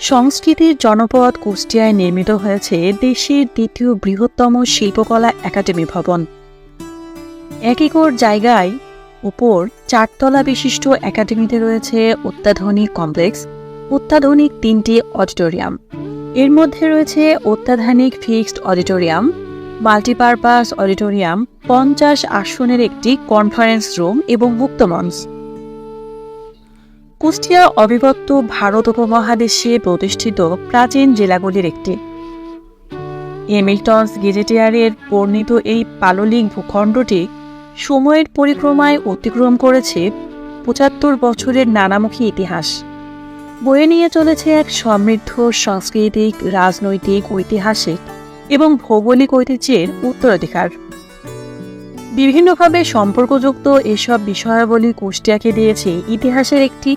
সংস্কৃতির জনপদ কুষ্টিয়ায় নির্মিত হয়েছে দেশের দ্বিতীয় বৃহত্তম শিল্পকলা একাডেমি ভবন। এক একর জায়গায় উপর চারতলা বিশিষ্ট একাডেমিতে রয়েছে অত্যাধুনিক কমপ্লেক্স, অত্যাধুনিক তিনটি অডিটোরিয়াম। এর মধ্যে রয়েছে অত্যাধুনিক ফিক্সড অডিটোরিয়াম, মাল্টিপারপাস অডিটোরিয়াম, পঞ্চাশ আসনের একটি কনফারেন্স রুম এবং মুক্তমঞ্চ কুষ্টিয়া অবিভক্ত ভারত উপমহাদেশে প্রতিষ্ঠিত প্রাচীন জেলাগুলির একটি। এমিলটনস গেজেটিয়ারের বর্ণিত এই পাললিক ভূখণ্ডটি সময়ের পরিক্রমায় অতিক্রম করেছে পঁচাত্তর বছরের নানামুখী ইতিহাস। বয়ে নিয়ে চলেছে এক সমৃদ্ধ সাংস্কৃতিক, রাজনৈতিক, ঐতিহাসিক এবং ভৌগোলিক ঐতিহ্যের উত্তরাধিকার। বিভিন্নভাবে সম্পর্কযুক্ত এসব বিষয়াবলী কুষ্টিয়াকে দিয়েছে ইতিহাসের একটি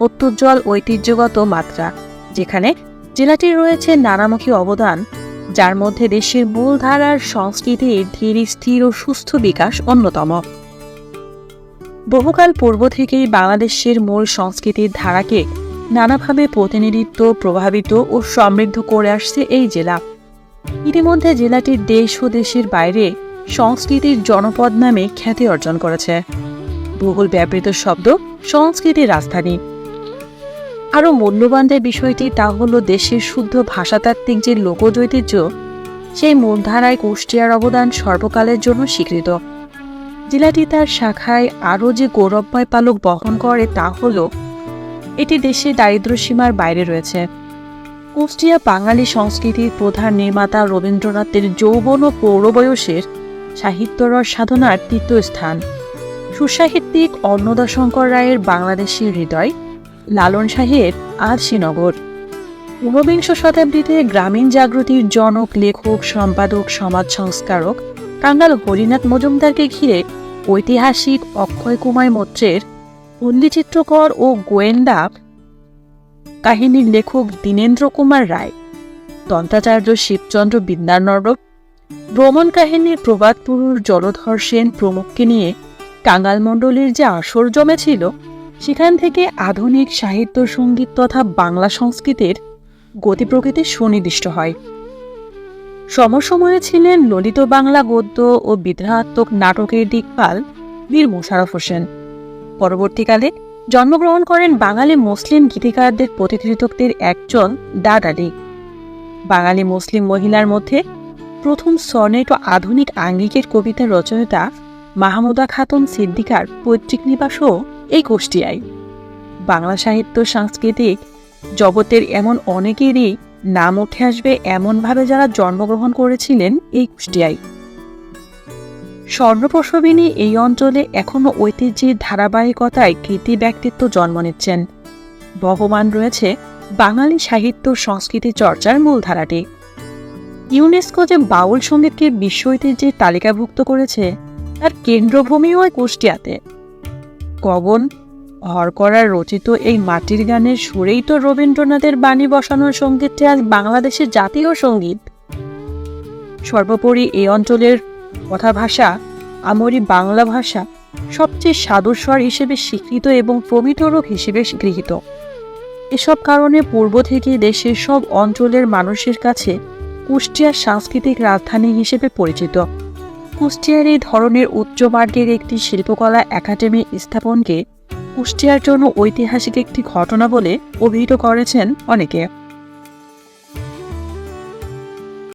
অত্যুজ্জ্বল ঐতিহ্যগত মাত্রা, যেখানে জেলাটির রয়েছে নানামুখী অবদান, যার মধ্যে দেশের মূলধারার সংস্কৃতির ধীর, স্থির ও সুস্থ বিকাশ অন্যতম। বহুকাল পূর্ব থেকেই বাংলাদেশের মূল সংস্কৃতির ধারাকে নানাভাবে প্রতিনিধিত্ব, প্রভাবিত ও সমৃদ্ধ করে আসছে এই জেলা। ইতিমধ্যে জেলাটির দেশ ও দেশের বাইরে সংস্কৃতির জনপদ নামে খ্যাতি অর্জন করেছে। বহুল ব্যবহৃত শব্দ সংস্কৃতির রাজধানী। আরও মূল্যবান যে বিষয়টি তা হল দেশের শুদ্ধ ভাষাতাত্ত্বিক যে লোকজ ঐতিহ্য সেই মূলধারায় কুষ্টিয়ার অবদান সর্বকালের জন্য স্বীকৃত। জেলাটি তার শাখায় আরও যে গৌরবময় পালক বহন করে তা হল, এটি দেশের দারিদ্র্যসীমার বাইরে রয়েছে। কুষ্টিয়া বাঙালি সংস্কৃতির প্রধান নির্মাতা রবীন্দ্রনাথের যৌবন ও পৌর বয়সের সাহিত্যরস সাধনার তীর্থস্থান সুসাহিত্যিক অন্নদাশঙ্কর রায়ের বাংলাদেশের হৃদয় লালন শাহের আরশিনগর ঊনবিংশ শতাব্দীতে গ্রামীণ জাগৃতির জনক, লেখক, সম্পাদক, সমাজ সংস্কারক কাঙ্গাল হরিনাথ মজুমদারকে ঘিরে ঐতিহাসিক অক্ষয় কুমার মৈত্রের চিত্রকর ও গোয়েন্দা কাহিনীর লেখক দীনেন্দ্র কুমার রায় তন্ত্রাচার্য শিবচন্দ্র বিদ্যানর্ব ভ্রমণ কাহিনীর প্রবাদ পুরুষ জলধর সেন প্রমুখকে নিয়ে কাঙ্গাল মণ্ডলীর যে আসর জমেছিল সেখান থেকে আধুনিক সাহিত্য, সংগীত তথা বাংলা সংস্কৃতির গতি প্রকৃতি সুনির্দিষ্ট হয়। সমসময়ে ছিলেন ললিত বাংলা গদ্য ও বিদ্রাত্মক নাটকের দিকপাল বীর মোশারফ হোসেন। পরবর্তীকালে জন্মগ্রহণ করেন বাঙালি মুসলিম গীতিকারদের প্রতিকৃতকদের একজন দাদ আলী বাঙালি মুসলিম মহিলার মধ্যে প্রথম সনেট ও আধুনিক আঙ্গিকের কবিতা রচয়িতা মাহমুদা খাতুন সিদ্দিকার পৈতৃক নিবাসও এই কুষ্টিয়ায় বাংলা সাহিত্য, সাংস্কৃতিক জগতের এমন অনেকেরই নাম উঠে আসবে এমনভাবে যারা জন্মগ্রহণ করেছিলেন এই কুষ্টিয়ায় স্বর্ণপ্রসবিনী এই অঞ্চলে এখনও ঐতিহ্যের ধারাবাহিকতায় কৃতি ব্যক্তিত্ব জন্ম নিচ্ছেন। বহমান রয়েছে বাঙালি সাহিত্য, সংস্কৃতি চর্চার মূলধারাটি। ইউনেস্কো যে বাউল সঙ্গীতকে বিশ্ব ঐতিহ্যের তালিকাভুক্ত করেছে, তার কেন্দ্রভূমিও কুষ্টিয়াতে গগন হরকরার রচিত এই মাটির গানের সুরেই তো রবীন্দ্রনাথের বাণী বসানোর সঙ্গীতটি আজ বাংলাদেশের জাতীয় সংগীত। সর্বোপরি এই অঞ্চলের কথা ভাষা আমরি বাংলা ভাষা সবচেয়ে সাধুস্বর হিসেবে স্বীকৃত এবং পবিত্র রূপ হিসেবে গৃহীত। এসব কারণে পূর্ব থেকে দেশের সব অঞ্চলের মানুষের কাছে কুষ্টিয়ার সাংস্কৃতিক রাজধানী হিসেবে পরিচিত। কুষ্টিয়ার এই ধরনের উচ্চ উচ্চমার্গের একটি শিল্পকলা একাডেমি স্থাপনকে কুষ্টিয়ার জন্য ঐতিহাসিক একটি ঘটনা বলে অভিহিত করেছেন অনেকে।